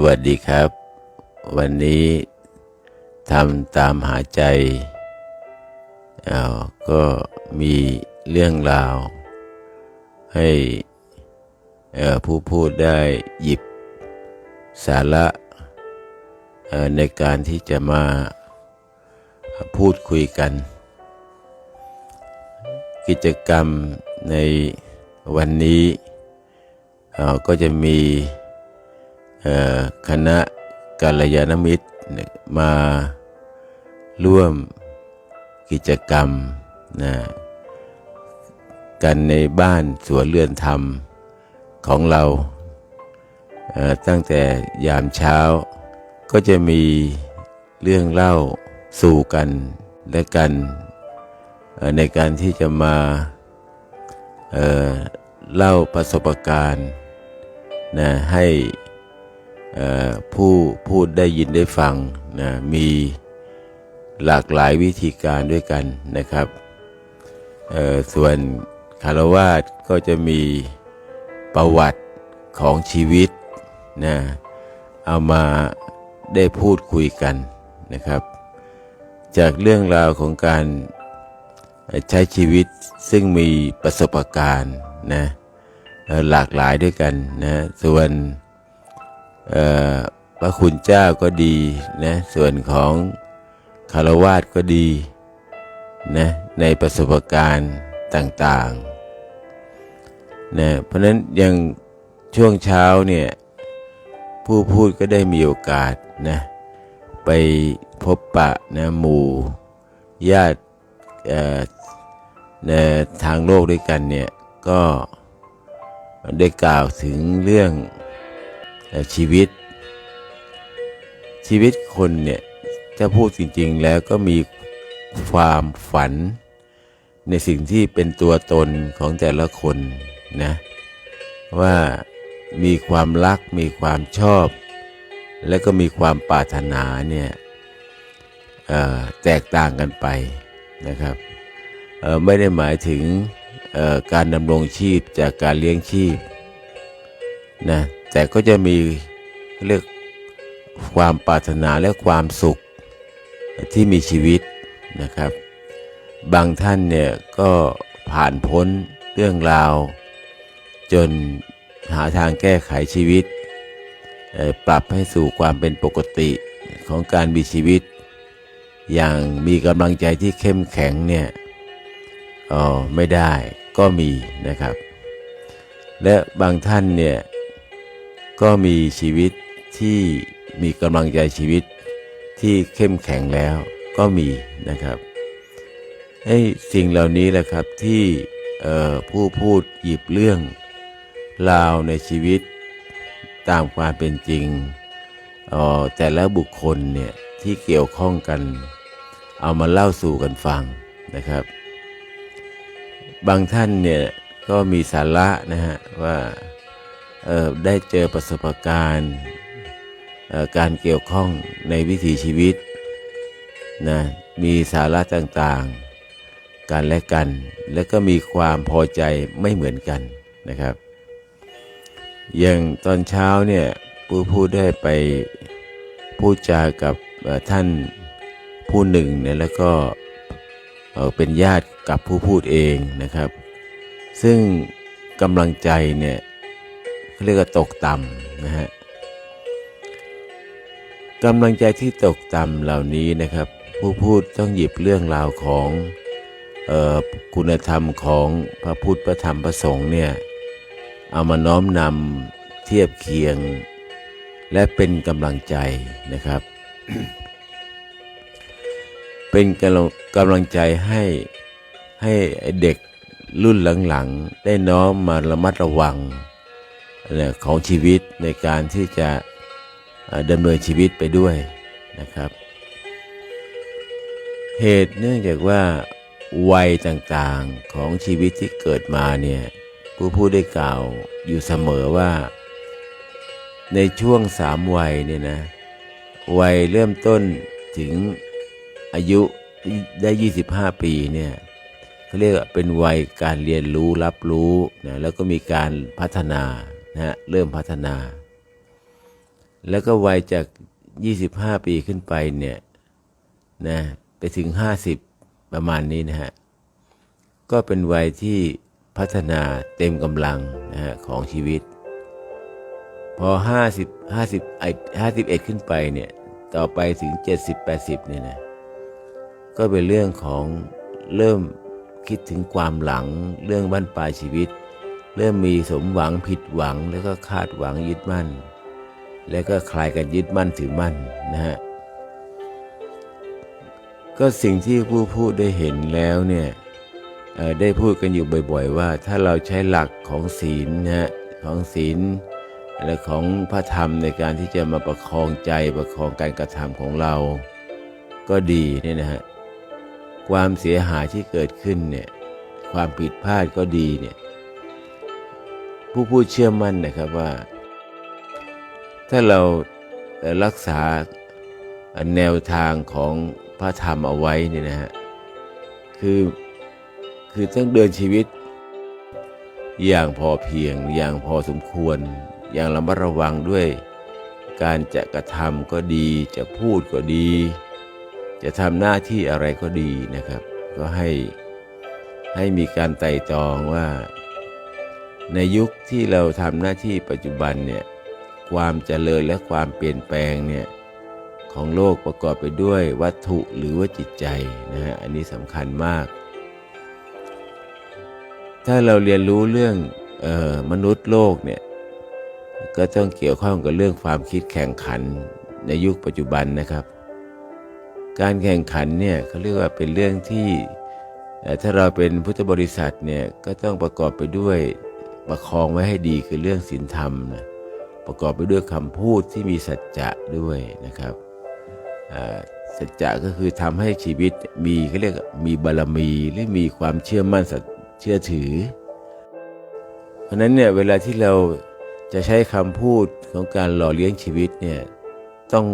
สวัสดีครับ วันนี้ทำตามหาใจอ้าวก็มีเรื่องราว ให้ผู้พูดได้หยิบสาระในการที่จะมาพูดคุยกัน กิจกรรมในวันนี้ก็จะมี คณะกัลยาณมิตรมาร่วมกิจกรรมนะกันในบ้านสวนเรือนธรรมของเรา ตั้งแต่ยามเช้า ก็จะมีเรื่องเล่าสู่กันและกันในการที่จะมาเเล่าประสบการณ์นะให้ ผู้พูดได้ยินได้ฟังนะมีหลากหลายวิธีการด้วยกันนะครับ ส่วนคารวาสก็จะมีประวัติของชีวิตนะเอามาได้พูดคุยกันนะครับ จากเรื่องราวของการใช้ชีวิตซึ่งมีประสบการณ์นะหลากหลายด้วยกันนะส่วน พระคุณเจ้าก็ดีนะส่วนของคารวาสก็ดีนะในประสบการณ์ต่างๆนะเพราะนั้นยังช่วงเช้าเนี่ยผู้พูดก็ได้มีโอกาสนะไปพบปะนะหมู่ญาติในทางโลกด้วยกันเนี่ยก็ได้กล่าวถึงเรื่อง ชีวิต ชีวิตคนเนี่ยถ้าพูดจริง ๆ แล้วก็มีความฝัน ในสิ่งที่เป็นตัวตนของแต่ละคนนะว่ามีความรักมีความชอบ และก็มีความปรารถนาเนี่ยแตกต่างกันไปนะครับไม่ได้หมายถึงการดำรงชีพจากการเลี้ยงชีพ นะแต่ก็จะมีเรียกความปรารถนาและความสุขที่มีชีวิตนะครับ บางท่านเนี่ยก็ผ่านพ้นเรื่องราว จนหาทางแก้ไขชีวิต ปรับให้สู่ความเป็นปกติของการมีชีวิต อย่างมีกำลังใจที่เข้มแข็งเนี่ยอ๋อไม่ได้ก็มีนะครับ และบางท่านเนี่ย ก็มีชีวิตที่มีกำลังใจชีวิตที่เข้มแข็งแล้วก็มีนะครับไอ้สิ่งเหล่านี้แหละครับที่ผู้พูดหยิบเรื่องราวในชีวิตตามความเป็นจริงอ่อแต่ละบุคคลเนี่ยที่เกี่ยวข้องกัน เอามาเล่าสู่กันฟังนะครับ บางท่านเนี่ยก็มีสาระนะฮะว่า ได้เจอประสบการณ์การเกี่ยวข้องในวิถีชีวิตนะมีสาระต่างๆกันและกัน และก็มีความพอใจไม่เหมือนกันนะครับ อย่างตอนเช้าเนี่ยผู้พูดได้ไปพูดจากับท่านผู้หนึ่งเนี่ยแล้วก็เป็นญาติกับผู้พูดเองนะครับ ซึ่งกำลังใจเนี่ย เรียกว่าตกต่ำนะฮะกำลังใจที่ตกต่ำเหล่านี้นะครับ ผู้พูดต้องหยิบเรื่องราวของออคุณธรรมของพระพุทธพระธรรมพระสงฆ์เนี่ยเอามาน้อมนำเทียบเคียง และเป็นกำลังใจนะครับ เป็นกำลังกำลังใจให้ให้เด็กรุ่นหลังๆ ได้น้อมมาระมัดระวัง ของชีวิตในการที่จะเอ่อดำเนินชีวิตไปด้วยนะครับ เหตุเนื่องจากว่าวัยต่างๆของชีวิตที่เกิดมาเนี่ยผู้พูดได้กล่าวอยู่เสมอว่า ในช่วงสามวัยเนี่ยนะวัยเริ่มต้นถึงอายุได้ 25 ปีเนี่ยเขาเรียกว่าเป็นวัยการเรียนรู้รับรู้นะแล้วก็มีการพัฒนา นะฮะเริ่มพัฒนา แล้วก็วัยจาก 25 ปีขึ้นไปเนี่ยนะไปถึง 50 ประมาณนี้นะฮะก็เป็นวัยที่พัฒนาเต็มกำลังนะฮะของชีวิต พอ 50 50 51 ขึ้นไปเนี่ยต่อไปถึง 70 80เนี่ยนะก็เป็นเรื่องของเริ่มคิดถึงความหลังเรื่องบ้านปลายชีวิต เริ่มมีสมหวังผิดหวังแล้วก็คาดหวังยึดมั่น แล้วก็คลายกันยึดมั่นถือมั่นนะฮะก็สิ่งที่ผู้พูดได้เห็นแล้วเนี่ยได้พูดกันอยู่บ่อย ๆ ว่า ถ้าเราใช้หลักของศีลนะฮะของศีลและของพระธรรมในการที่จะมาประคองใจประคองการกระทำของเรา ก็ดีเนี่ยนะฮะความเสียหายที่เกิดขึ้นเนี่ยความผิดพลาดก็ดีเนี่ย ผู้พูดเชื่อมั่นนะครับว่า ถ้าเรารักษาแนวทางของพระธรรมเอาไว้เนี่ยนะฮะคือคือต้องเดินชีวิต อย่างพอเพียงอย่างพอสมควร อย่างระมัดระวังด้วย การจะกระทำก็ดีจะพูดก็ดี จะทำหน้าที่อะไรก็ดีนะครับ ก็ให้ให้มีการไต่ตองว่า ในยุคที่เราทำหน้าที่ปัจจุบันเนี่ยความเจริญและความเปลี่ยนแปลงเนี่ยของโลกประกอบไปด้วยวัตถุหรือว่าจิตใจนะฮะอันนี้สำคัญมาก ถ้าเราเรียนรู้เรื่องออมนุษย์โลกเนี่ยก็ต้องเกี่ยวข้องกับเรื่องความคิดแข่งขันในยุคปัจจุบันนะครับ การแข่งขันเนี่ยเขาเรียกว่าเป็นเรื่องที่เอ่ถ้าเราเป็นพุทธบริษัทเนี่ยก็ต้องประกอบไปด้วย ประคองไว้ให้ดีคือเรื่องศีลธรรมนะประกอบไปด้วยคำพูดที่มีสัจจะด้วยนะครับสัจจะก็คือทำให้ชีวิตมีเขาเรียกมีบารมีหรือมีความเชื่อมั่นเชื่อถือ เพราะฉะนั้นเนี่ยเวลาที่เราจะใช้คำพูดของการหล่อเลี้ยงชีวิตเนี่ยต้อง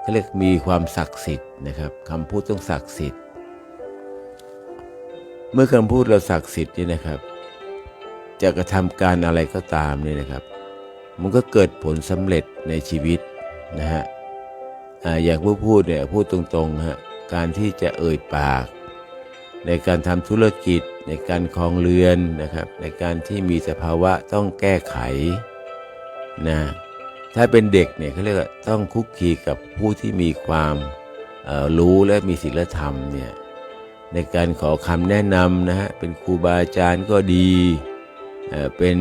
เขาเรียกมีความศักดิ์สิทธิ์นะครับคำพูดต้องศักดิ์สิทธิ์ เมื่อคำพูดเราศักดิ์สิทธิ์นี่นะครับ จะกระทำการอะไรก็ตามเนี่ยนะครับ มันก็เกิดผลสำเร็จในชีวิตนะฮะอ่าอย่างผู้พูดเนี่ยพูดตรงๆฮะการที่จะเอ่ยปาก ในการทำธุรกิจ ในการครองเรือนนะครับ ในการที่มีสภาวะต้องแก้ไขนะถ้าเป็นเด็กเนี่ยเขาเรียกว่าต้องคุกคีกับผู้ที่มีความรู้และมีศีลธรรมเนี่ยในการขอคำแนะนำนะฮะเป็นครูบาอาจารย์ก็ดี เป็น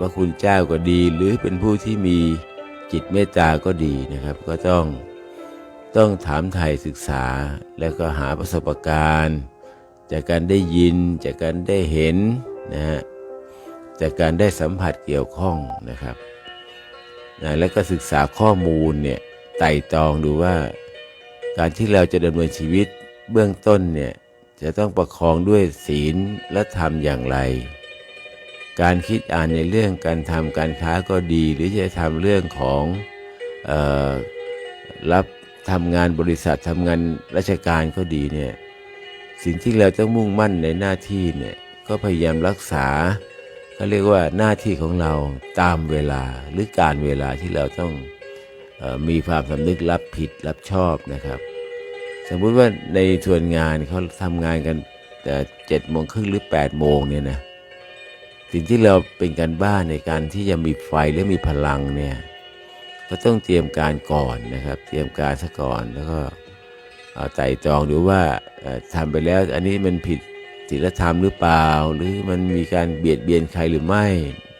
พระคุณเจ้าก็ดี หรือเป็นผู้ที่มีจิตเมตตาก็ดีนะครับ ก็ต้องต้องถามไทยศึกษาแล้วก็หาประสบการณ์ จากการได้ยิน จากการได้เห็นนะฮะจากการได้สัมผัสเกี่ยวข้องนะครับนะแล้วก็ศึกษาข้อมูลเนี่ยไต่ตองดูว่า การที่เราจะดำเนินชีวิตเบื้องต้นเนี่ยจะต้องประคองด้วยศีลและธรรมอย่างไร การคิดอ่านในเรื่องการทำการค้าก็ดี หรือจะทำเรื่องของออรับทำงานบริษัททำงานราชการก็ดีเนี่ยสิ่งที่เราต้องมุ่งมั่นในหน้าที่เนี่ยก็พยายามรักษาเขาเรียกว่าหน้าที่ของเราตามเวลาหรือการเวลาที่เราต้องออมีความสำนึกรับผิดรับชอบนะครับ สมมุติว่าในส่วนงานเขาทำงานกันแต่เจ็ดโมงครึ่งหรือ8ปดโมงเนี่ยนะ สิ่งที่เราเป็นการบ้านในการที่จะมีไฟและมีพลังเนี่ยก็ต้องเตรียมการก่อนนะครับ เตรียมการซะก่อนแล้วก็เอาไต่ตรองดูว่าเอ่อทำไปแล้ว อันนี้มันผิดศีลธรรมหรือเปล่า หรือมันมีการเบียดเบียนใครหรือไม่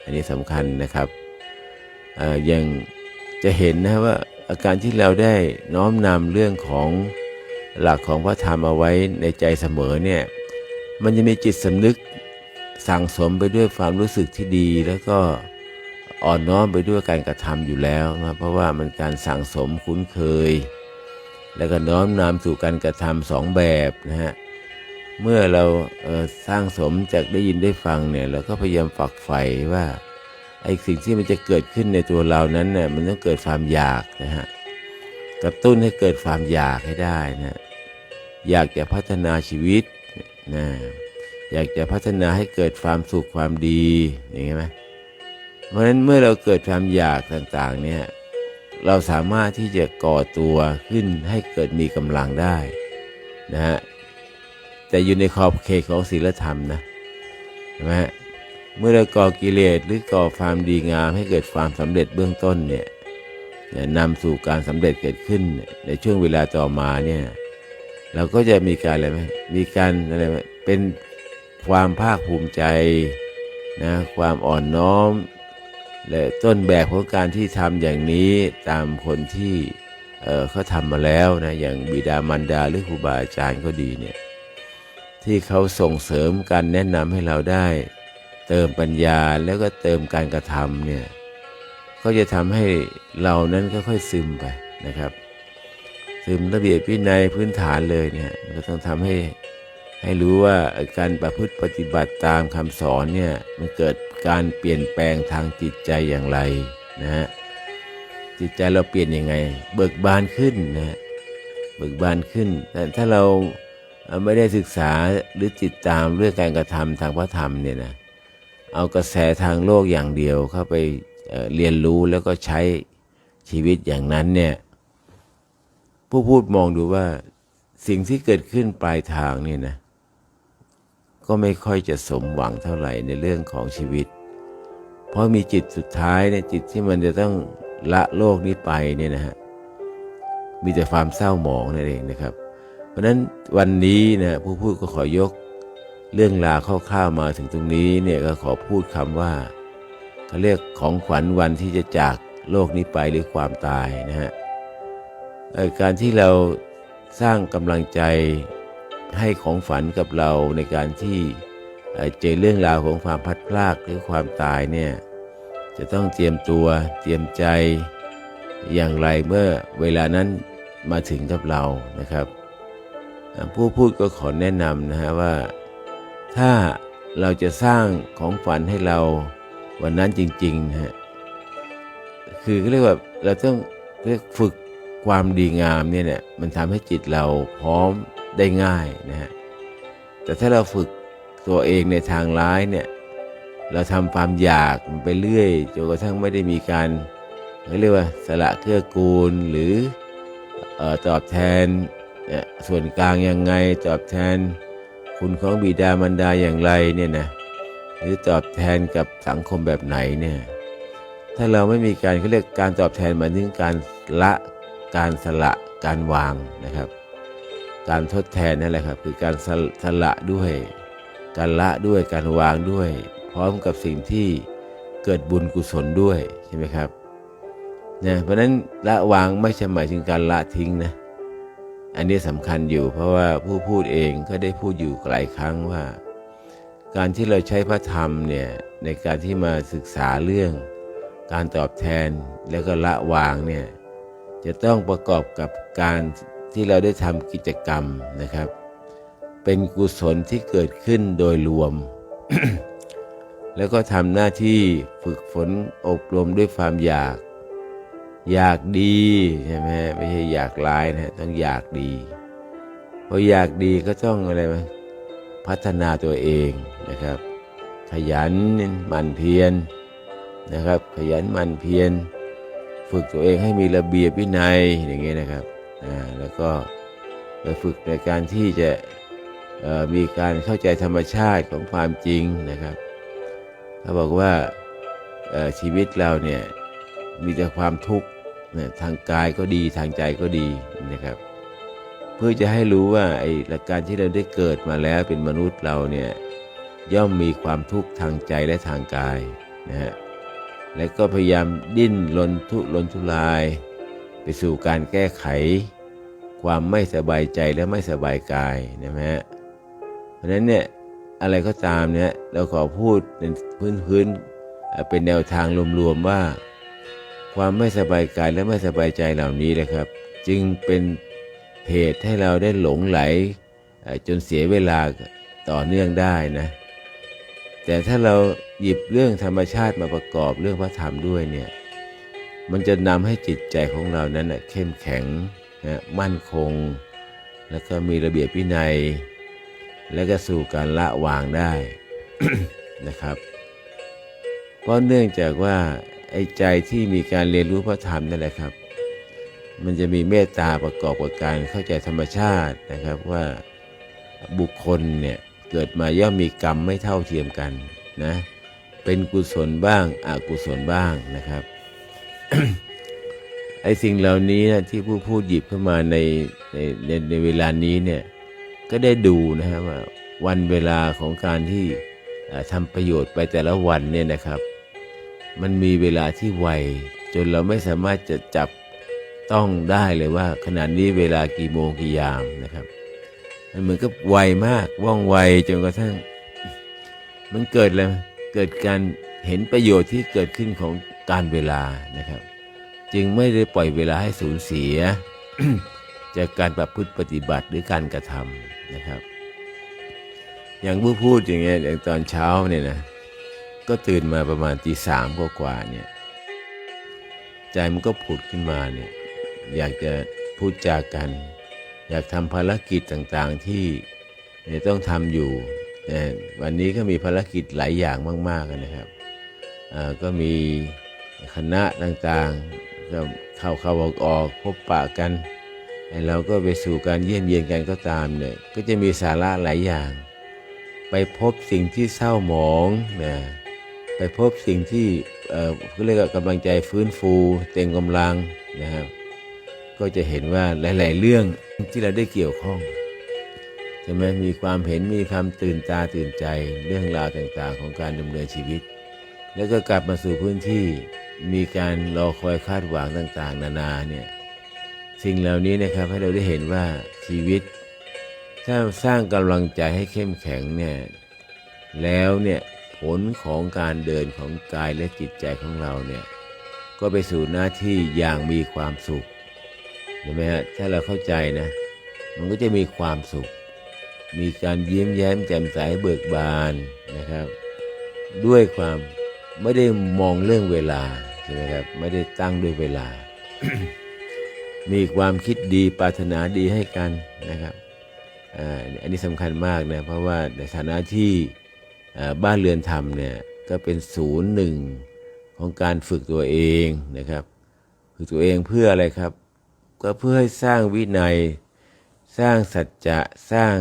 อันนี้สำคัญนะครับเอ่อยังจะเห็นนะว่าอาการที่เราได้น้อมนำเรื่องของหลักของพระธรรมเอาไว้ในใจเสมอเนี่ยมันจะมีจิตสำนึก สั่งสมไปด้วยความรู้สึกที่ดีแล้วก็อ่อนน้อมไปด้วยการกระทำอยู่แล้วนะเพราะว่ามันการสั่งสมคุ้นเคย แล้วก็น้อมนำสู่การกระทำสองแบบนะฮะเมื่อเราเสร้างสมจากได้ยินได้ฟังเนี่ยเราก็พยายามฝักใฝ่ว่าไอ้สิ่งที่มันจะเกิดขึ้นในตัวเรานั้นเนี่ยมันต้องเกิดความอยากนะฮะกระตุ้นให้เกิดความอยากให้ได้นะอยากจะพัฒนาชีวิตนะ อยากจะพัฒนาให้เกิดความสุขความดีอย่างเงี้ไหมเพราะฉะนั้นเมื่อเราเกิดความอยากต่างๆเนี่ยเราสามารถที่จะก่อตัวขึ้นให้เกิดมีกำลังได้นะฮะแต่อยู่ในขอบเขตของศีลธรรมนะใช่ไหมเมื่อเราก่อกิเลสหรือก่อความดีงามให้เกิดความสำเร็จเบื้องต้นเนี่ยเนี่ยนำสู่การสำเร็จเกิดขึ้นในช่วงเวลาต่อมาเนี่ยเราก็จะมีการอะไรไหมมีการอะไรไหมเป็น ความภาคภูมิใจนะความอ่อนน้อม และต้นแบบของการที่ทำอย่างนี้ตามคนที่เออเขาทำมาแล้วนะอย่างบิดามารดาหรือครูบาอาจารย์ก็ดีเนี่ยที่เขาส่งเสริมการแนะนำให้เราได้ เติมปัญญาแล้วก็เติมการกระทำเนี่ยก็จะทำให้เรานั้นค่อยๆซึมไปนะครับ ซึมระเบียบวินัยพื้นฐานเลยเนี่ยก็ต้องทำให้ ให้รู้ว่าการประพฤติปฏิบัติตามคำสอนเนี่ยมันเกิดการเปลี่ยนแปลงทางจิตใจอย่างไรนะฮะจิตใจเราเปลี่ยนยังไง เบิกบานขึ้นนะเบิกบานขึ้น แต่ถ้าเราไม่ได้ศึกษาหรือติดตามเรื่องการกระทำทางพระธรรมเนี่ยนะเอากระแสทางโลกอย่างเดียวเข้าไปเรียนรู้แล้วก็ใช้ชีวิตอย่างนั้นเนี่ยผู้พูดมองดูว่าสิ่งที่เกิดขึ้นปลายทางเนี่ยนะ ก็ไม่ค่อยจะสมหวังเท่าไหร่ในเรื่องของชีวิต เพราะมีจิตสุดท้ายเนี่ยจิตที่มันจะต้องละโลกนี้ไปเนี่ยนะฮะมีแต่ความเศร้าหมองนั่นเองนะครับ เพราะฉะนั้นวันนี้นะผู้พูดก็ขอยกเรื่องราวคร่าวๆมาถึงตรงนี้เนี่ยก็ขอพูดคำว่าเขาเรียกของขวัญวันที่จะจากโลกนี้ไปหรือความตายนะฮะการที่เราสร้างกำลังใจ ให้ของฝันกับเราในการที่เจอเรื่องราวของความพัดพรากหรือความตายเนี่ยจะต้องเตรียมตัวเตรียมใจอย่างไรเมื่อเวลานั้นมาถึงกับเรานะครับ ผู้พูดก็ขอแนะนำนะฮะว่า ถ้าเราจะสร้างของฝันให้เราวันนั้นจริงๆนะฮะคือเรียกว่าเราต้องเรียกฝึกความดีงามเนี่ยเนี่ยมันทำให้จิตเราพร้อม ได้ง่ายนะฮะแต่ถ้าเราฝึกตัวเองในทางร้ายเนี่ยเราทำความอยากมันไปเรื่อยจนกระทั่งไม่ได้มีการเขาเรียกว่าสละเกื้อกูลหรืออตอบแทนเนี่ยส่วนกลางยังไงตอบแทน คุณของบิดามารดาอย่างไรเนี่ยนะหรือตอบแทนกับสังคมแบบไหนเนี่ยถ้าเราไม่มีการเขาเรียกการตอบแทนหมายถึงการละการสละการวางนะครับ การทดแทนนั่นแหละครับ คือการสลสละด้วย การละด้วยการวางด้วย พร้อมกับสิ่งที่เกิดบุญกุศลด้วยใช่ไหมครับนะเพราะฉะนั้นละวางไม่ใช่หมายถึงการละทิ้งนะอันนี้สำคัญอยู่ เพราะว่าผู้พูดเองก็ได้พูดอยู่หลายครั้งว่า การที่เราใช้พระธรรมเนี่ยในการที่มาศึกษาเรื่อง การตอบแทนแล้วก็ละวางเนี่ยจะต้องประกอบกับการ ที่เราได้ทำกิจกรรมนะครับ เป็นกุศลที่เกิดขึ้นโดยรวม แล้วก็ทำหน้าที่ฝึกฝนอบรมด้วยความอยาก อยากดีใช่ไหมไม่ใช่อยากร้ายนะต้องอยากดีพออยากดีก็ต้องอะไรไหมพัฒนาตัวเองนะครับ ขยันหมั่นเพียรนะครับ ขยันหมั่นเพียร ฝึกตัวเองให้มีระเบียบวินัยอย่างเงี้ยนะครับ แล้วก็ไปฝึกในการที่จะมีการเข้าใจธรรมชาติของความจริงนะครับเขาบอกว่าชีวิตเราเนี่ยมีแต่ความทุกข์ทางกายก็ดีทางใจก็ดีนะครับ เพื่อจะให้รู้ว่าไอ้หลักการที่เราได้เกิดมาแล้วเป็นมนุษย์เราเนี่ยย่อมมีความทุกข์ทางใจและทางกายนะฮะและก็พยายามดิ้นรนทุรนทุราย สู่การแก้ไข ความไม่สบายใจและไม่สบายกายนะฮะเพราะนั้นเนี่ยอะไรก็ตามเนี่ยเราขอพูดเป็นพื้นพื้นเป็นแนวทางรวมๆว่า ความไม่สบายกายและไม่สบายใจเหล่านี้นะครับ จึงเป็นเหตุให้เราได้หลงไหลจนเสียเวลาต่อเนื่องได้นะ แต่ถ้าเราหยิบเรื่องธรรมชาติมาประกอบเรื่องพระธรรมด้วยเนี่ย มันจะนำให้จิตใจของเรานั้นนะเข้มแข็งนะมั่นคง แล้วก็มีระเบียบวินัย แล้วก็สู่การละวางได้นะครับ เพราะเนื่องจากว่าไอ้ใจที่มีการเรียนรู้พระธรรมนั่นแหละครับ มันจะมีเมตตาประกอบกับการเข้าใจธรรมชาตินะครับว่าบุคคลเนี่ยเกิดมาย่อมมีกรรมไม่เท่าเทียมกันนะ เป็นกุศลบ้างอกุศลบ้างนะครับ ไอ้สิ่งเหล่านี้นะที่ผู้พูดหยิบเข้ามาในในในในเวลานี้เนี่ยก็ได้ดูนะครับว่าวันเวลาของการที่ทำประโยชน์ไปแต่ละวันเนี่ยนะครับ มันมีเวลาที่ไวจนเราไม่สามารถจะจับต้องได้เลยว่าขณะนี้เวลากี่โมงกี่ยามนะครับ มันเหมือนกับไวมากว่องไวจนกระทั่ง มันเกิดอะไรเกิดการเห็นประโยชน์ที่เกิดขึ้นของ การเวลานะครับ จึงไม่ได้ปล่อยเวลาให้สูญเสีย จากการประพฤติปฏิบัติหรือการกระทำนะครับ อย่างผู้พูดอย่างเงี้ยอย่างตอนเช้าเนี่ยนะก็ตื่นมาประมาณตีสามกว่าเนี่ยใจมันก็ผุดขึ้นมาเนี่ยอยากจะพูดจากัน อยากทำภารกิจต่างๆที่เนี่ยต้องทำอยู่แต่วันนี้ก็มีภารกิจหลายอย่างมาก ๆนะครับอ่าก็มี คณะต่างๆก็เข้าเข้าออกออกพบปะกันไอ้เราก็ไปสู่การเยี่ยมเยียนกันก็ตามเนี่ยก็จะมีสาระหลายอย่าง ไปพบสิ่งที่เศร้าหมองนะไปพบสิ่งที่เอ่อเขาเรียกว่ากำลังใจฟื้นฟูเต็มกำลังนะครับ ก็จะเห็นว่าหลาย ๆ เรื่องที่เราได้เกี่ยวข้องใช่ไหมมีความเห็นมีความตื่นตาตื่นใจเรื่องราวต่างๆ ของการดำเนินชีวิต แล้วก็กลับมาสู่พื้นที่ มีการรอคอยคาดหวังต่างๆ นานาเนี่ยสิ่งเหล่านี้นะครับให้เราได้เห็นว่าชีวิต ถ้าสร้างกำลังใจให้เข้มแข็งเนี่ยแล้วเนี่ยผลของการเดินของกายและจิตใจของเราเนี่ยก็ไปสู่หน้าที่อย่างมีความสุขเห็นไหมฮะถ้าเราเข้าใจนะ มันก็จะมีความสุข มีการยิ้มแย้มแจ่มใสเบิกบานนะครับ ด้วยความไม่ได้มองเรื่องเวลา ช่ไหมครับไม่ได้ตั้งด้วยเวลา มีความคิดดีปรารถนาดีให้กันนะครับอันนี้สำคัญมากนะเพราะว่าในฐานะที่บ้านเรือนธรรมเนี่ยก็เป็นศูนย์หนึ่งของการฝึกตัวเองนะครับ ฝึกตัวเองเพื่ออะไรครับ ก็เพื่อให้สร้างวินัยสร้างสัจจะสร้าง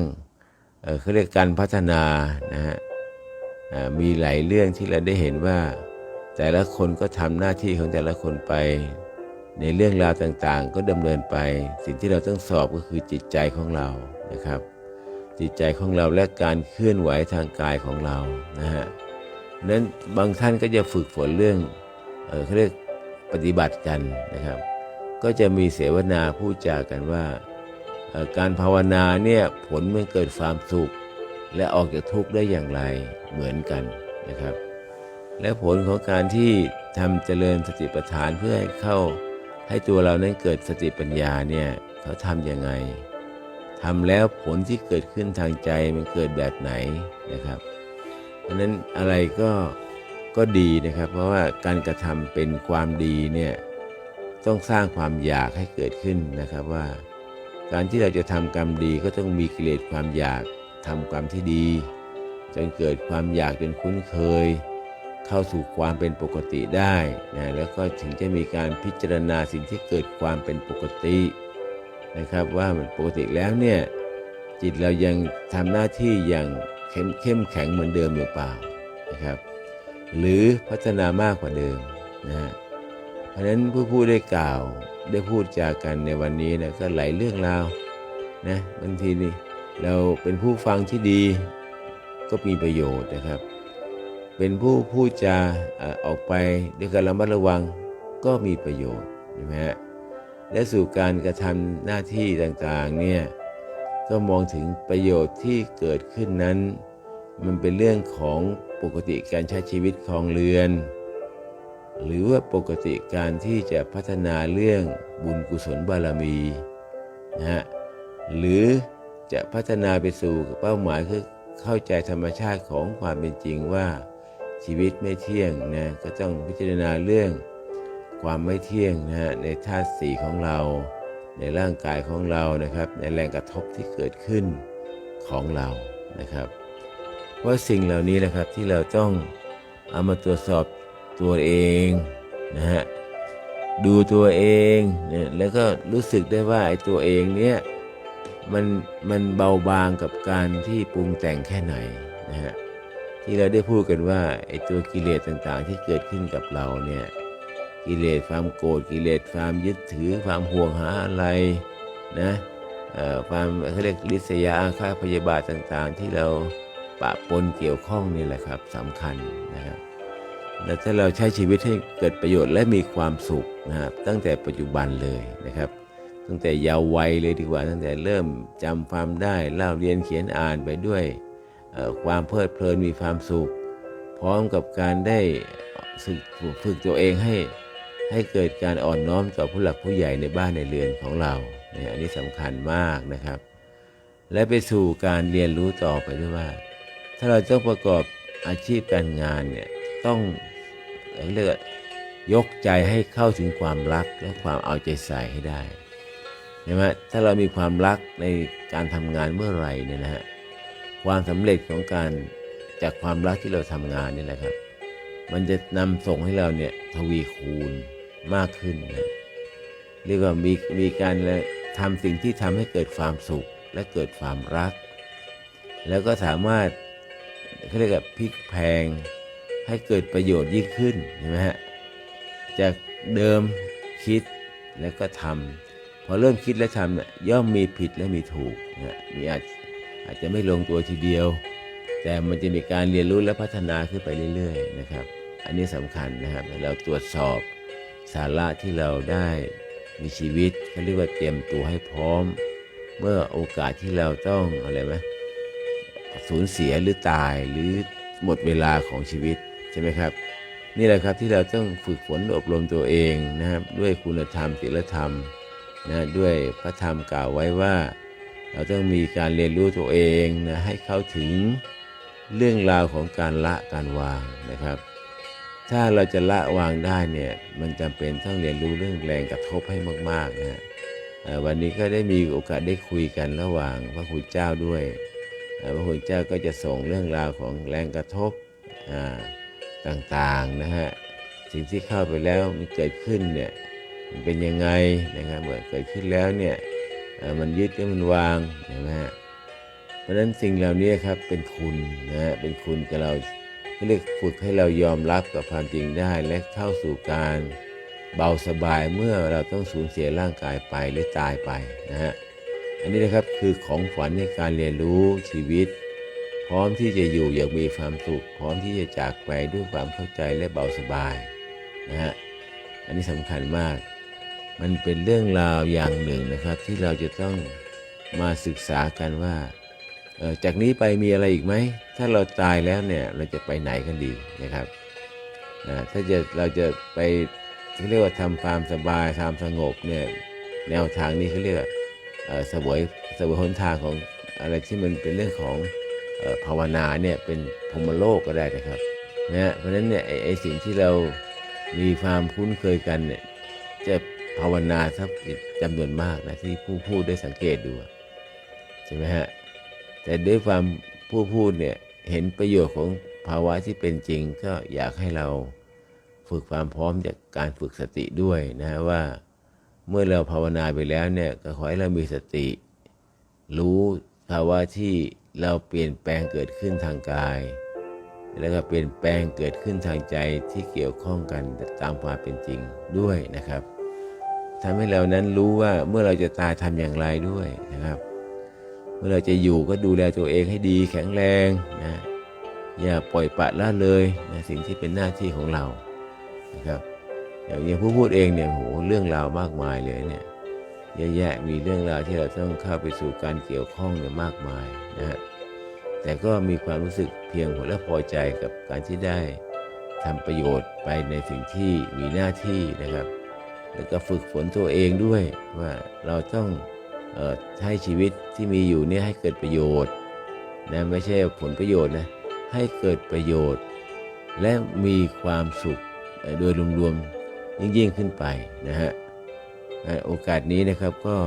เขาเรียกการพัฒนานะฮะมีหลายเรื่องที่เราได้เห็นว่า แต่ละคนก็ทำหน้าที่ของแต่ละคนไป ในเรื่องราวต่างๆ ก็ดำเนินไป สิ่งที่เราต้องสอบก็คือจิตใจของเรานะครับ จิตใจของเราและการเคลื่อนไหวทางกายของเรานะฮะนั้นบางท่านก็จะฝึกฝนเรื่องเออเขาเรียกปฏิบัติกันนะครับ ก็จะมีเสวนาพูดจากันว่าการภาวนาเนี่ยผลมันเกิดความสุข และออกจากทุกข์ได้อย่างไรเหมือนกันนะครับ และผลของการที่ทำเจริญสติปัฏฐานเพื่อให้เข้าให้ตัวเรานั้นเกิดสติปัญญาเนี่ยเขาทำยังไงทำแล้วผลที่เกิดขึ้นทางใจมันเกิดแบบไหนนะครับ เพราะนั้นอะไรก็ก็ดีนะครับ เพราะว่าการกระทำเป็นความดีเนี่ยต้องสร้างความอยากให้เกิดขึ้นนะครับว่า การที่เราจะทำกรรมดีก็ต้องมีกิเลสความอยากทำกรรมที่ดี จนเกิดความอยากจนคุ้นเคย เข้าสู่ความเป็นปกติได้นะแล้วก็ถึงจะมีการพิจารณาสิ่งที่เกิดความเป็นปกตินะครับ ว่ามันปกติแล้วเนี่ยจิตเรายังทำหน้าที่อย่างเข้มเข้มแข็งเหมือนเดิมหรือเปล่านะครับ หรือพัฒนามากกว่าเดิมนะฮะเพราะฉะนั้นผู้พูดได้กล่าวได้พูดจากันในวันนี้นะก็หลายเรื่องราวนะบางทีนี่เราเป็นผู้ฟังที่ดีก็มีประโยชน์นะครับ เป็นผู้พูดจาออกไปด้วยการระมัดระวังก็มีประโยชน์ใช่ไหมฮะและสู่การกระทำหน้าที่ต่างๆเนี่ยก็มองถึงประโยชน์ที่เกิดขึ้นนั้น มันเป็นเรื่องของปกติการใช้ชีวิตของเรือน หรือว่าปกติการที่จะพัฒนาเรื่องบุญกุศลบารมีนะฮะหรือจะพัฒนาไปสู่เป้าหมายคือเข้าใจธรรมชาติของความเป็นจริงว่า ชีวิตไม่เที่ยงนะก็ต้องพิจารณาเรื่องความไม่เที่ยงนะฮะในธาตุสีของเรา ในร่างกายของเรานะครับ ในแรงกระทบที่เกิดขึ้นของเรานะครับเพราสิ่งเหล่านี้นะครับที่เราต้องเอามาตรวจสอบตัวเองนะฮะดูตัวเองเนี่ยแล้วก็รู้สึกได้ว่าไอ้ตัวเองเนี่ยมันมันเบาบางกับการที่ปรุงแต่งแค่ไหนนะฮะ ที่เราได้พูดกันว่าไอ้ตัวกิเลสต่างๆ ที่เกิดขึ้นกับเราเนี่ยกิเลสความโกรธกิเลสความยึดถือความห่วงหาอะไรนะเอ่อความเขาเรียกลิษยาอาฆาตพยาบาทต่างๆ ที่เราปะปนเกี่ยวข้องนี่แหละครับสำคัญนะครับแล้วถ้าเราใช้ชีวิตให้เกิดประโยชน์และมีความสุขนะครับตั้งแต่ปัจจุบันเลยนะครับ ตั้งแต่ยาววัยเลยดีกว่าตั้งแต่เริ่มจำความได้เล่าเรียนเขียนอ่านไปด้วย ความเพลิดเพลินมีความสุข พร้อมกับการได้ฝึกฝึกตัวเองให้ให้เกิดการอ่อนน้อมต่อผู้หลักผู้ใหญ่ในบ้านในเรือนของเราเนี่ยอันนี้สำคัญมากนะครับ และไปสู่การเรียนรู้ต่อไปด้วยว่า ถ้าเราต้องประกอบอาชีพการงานเนี่ยต้องเรียกยกใจให้เข้าถึงความรักและความเอาใจใส่ให้ได้ใช่ไหมถ้าเรามีความรักในการทำงานเมื่อไหร่เนี่ยนะฮะ ความสำเร็จของการจากความรักที่เราทำงานนี่แหละครับ มันจะนำส่งให้เราเนี่ยทวีคูณมากขึ้นนะเรียกว่ามีมีการทำสิ่งที่ทำให้เกิดความสุขและเกิดความรัก แล้วก็สามารถเขาเรียกว่าพลิกแพงให้เกิดประโยชน์ยิ่งขึ้นใช่ไหมฮะจากเดิมคิดแล้วก็ทำพอเริ่มคิดและทำเนี่ยย่อมมีผิดและมีถูกนะมีอาจ อาจจะไม่ลงตัวทีเดียว แต่มันจะมีการเรียนรู้และพัฒนาขึ้นไปเรื่อยๆนะครับ อันนี้สำคัญนะครับเราตรวจสอบสาระที่เราได้มีชีวิตเขาเรียกว่าเตรียมตัวให้พร้อม เมื่อโอกาสที่เราต้องอะไรไหมสูญเสียหรือตายหรือหมดเวลาของชีวิตใช่ไหมครับ นี่แหละครับที่เราต้องฝึกฝนอบรมตัวเองนะครับ ด้วยคุณธรรมศีลธรรมนะด้วยพระธรรมกล่าวไว้ว่า เราต้องมีการเรียนรู้ตัวเองนะให้เข้าถึงเรื่องราวของการละการวางนะครับ ถ้าเราจะละวางได้เนี่ยมันจำเป็นต้องเรียนรู้เรื่องแรงกระทบให้มากๆนะฮะวันนี้ก็ได้มีโอกาสได้คุยกันระหว่างพระคุณเจ้าด้วยพระคุณเจ้าก็จะส่งเรื่องราวของแรงกระทบต่างๆนะฮะสิ่งที่เข้าไปแล้วมันเกิดขึ้นเนี่ยมันเป็นยังไงนะครับเมื่อเกิดขึ้นแล้วเนี่ย มันยึดหรือมันวางเห็นไหมฮะเพราะฉะนั้นสิ่งเหล่านี้ครับเป็นคุณนะฮะเป็นคุณกับเราเรียกฝึกให้เรายอมรับกับความจริงได้และเข้าสู่การเบาสบายเมื่อเราต้องสูญเสียร่างกายไปหรือตายไปนะฮะอันนี้นะครับคือของฝันในการเรียนรู้ชีวิต พร้อมที่จะอยู่อย่างมีความสุข พร้อมที่จะจากไปด้วยความเข้าใจและเบาสบายนะฮะอันนี้สำคัญมาก มันเป็นเรื่องราวอย่างหนึ่งนะครับ ที่เราจะต้องมาศึกษากันว่าจากนี้ไปมีอะไรอีกไหม ถ้าเราตายแล้วเนี่ยเราจะไปไหนกันดีนะครับถ้าจะเราจะไปเขาเรียกว่าทำความสบายความสงบเนี่ยแนวทางนี้เขาเรียกเสวยเสวยหนทางของอะไรที่มันเป็นเรื่องของภาวนาเนี่ยเป็นพรมโลกก็ได้นะครับนะฮะเพราะฉะนั้นเนี่ยไอไอสิ่งที่เรามีความคุ้นเคยกันเนี่ยจะ ภาวนาสักจำนวนมากนะที่ผู้พูดได้สังเกตดูใช่ไหมฮะแต่ด้วยความผู้พูดเนี่ยเห็นประโยชน์ของภาวะที่เป็นจริง ก็อยากให้เราฝึกความพร้อมจากการฝึกสติด้วยนะฮะว่าเมื่อเราภาวนาไปแล้วเนี่ยก็ขอให้เรามีสติ รู้ภาวะที่เราเปลี่ยนแปลงเกิดขึ้นทางกาย แล้วก็เปลี่ยนแปลงเกิดขึ้นทางใจที่เกี่ยวข้องกันตามความเป็นจริงด้วยนะครับ ทำให้เรานั้นรู้ว่าเมื่อเราจะตายทำอย่างไรด้วยนะครับ เมื่อเราจะอยู่ก็ดูแลตัวเองให้ดีแข็งแรงนะอย่าปล่อยปละละเลยนะสิ่งที่เป็นหน้าที่ของเรานะครับอย่างอย่างผู้พูดเองเนี่ยโหเรื่องราวมากมายเลยเนี่ยเยอะแยะมีเรื่องราวที่เราต้องเข้าไปสู่การเกี่ยวข้องเนี่ยมากมายนะฮะแต่ก็มีความรู้สึกเพียงพอและพอใจกับการที่ได้ทำประโยชน์ไปในสิ่งที่มีหน้าที่นะครับ แล้วก็ฝึกฝนตัวเองด้วยว่าเราต้องออให้ชีวิตที่มีอยู่นี่ให้เกิดประโยชน์นะไม่ใช่ผลประโยชน์นะให้เกิดประโยชน์ และมีความสุขโดยรวมๆยิ่งยิ่งขึ้นไปนะฮะโอกาสนี้นะครับก็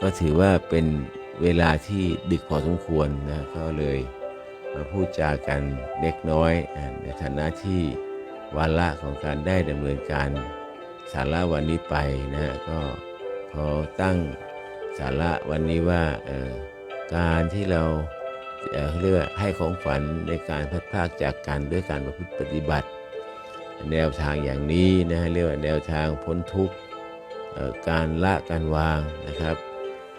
ก็ถือว่าเป็นเวลาที่ดึกพอสมควรนะก็เลยมาพูดจากันเล็กน้อย ในฐานะที่วาระของการได้ดำเนินการ สาระวันนี้ไปนะก็ขอตั้งสาระวันนี้ว่าการที่เราเอ่อเรียกว่าให้ของฝันในการพัดพากจากกันด้วยการประพฤติปฏิบัติ แนวทางอย่างนี้นะเรียกว่าแนวทางพ้นทุกข์การละการวางนะครับ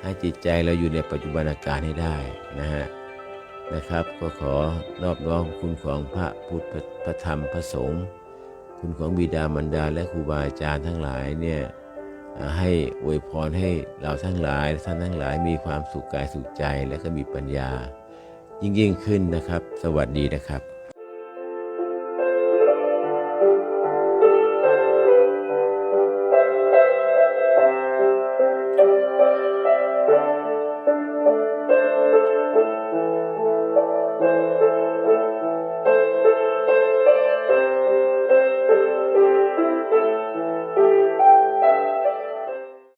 ให้จิตใจเราอยู่ในปัจจุบันอาการให้ได้นะฮะนะครับ ก็ขอนอบน้อมคุณของพระพุทธพระธรรมพระสงฆ์ คุณของบิดามารดาและครูบาอาจารย์ทั้งหลายเนี่ยให้อวยพรให้เราทั้งหลายท่านทั้งหลายมีความสุขกายสุขใจและก็มีปัญญา ยิ่งยิ่งขึ้นนะครับ สวัสดีนะครับ